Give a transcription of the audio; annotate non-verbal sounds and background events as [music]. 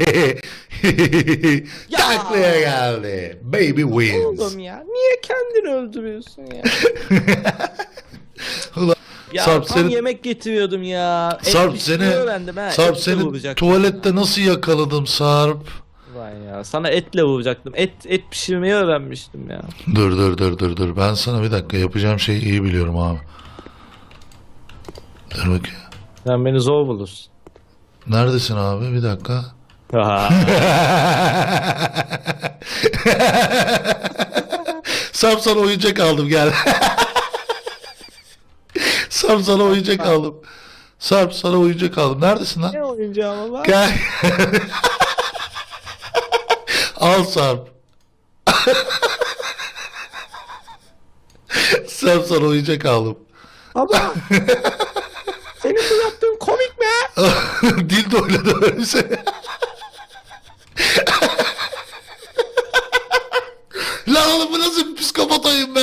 [laughs] Taklaya geldi. Baby wins. Oğlum ya niye kendini öldürüyorsun ya? [laughs] Ulan, Ya Sarp tam seni- yemek getiriyordum ya. Et Sarp pişirmeyi seni öğrendim ha. Sarp etle seni vuracaktım. tuvalette nasıl yakaladım Sarp? Ulan ya sana etle vuracaktım. Et et pişirmeyi öğrenmiştim ya. Dur dur dur dur dur. Ben sana bir dakika yapacağım şeyi iyi biliyorum abi. Dur bakayım. Sen beni zor bulursun. Neredesin abi? Bir dakika. Sarp sana oyuncak aldım gel. Sarp sana oyuncak aldım. Sarp sana oyuncak aldım. Neredesin lan? ne oyuncağım var? Gel. Al Sarp. Sarp sana oyuncak aldım. Baba. Senin bu yaptığın komik mi? Dil de oynadı öyle seni. Lan oğlum bu nasıl bir psikopat oyun be?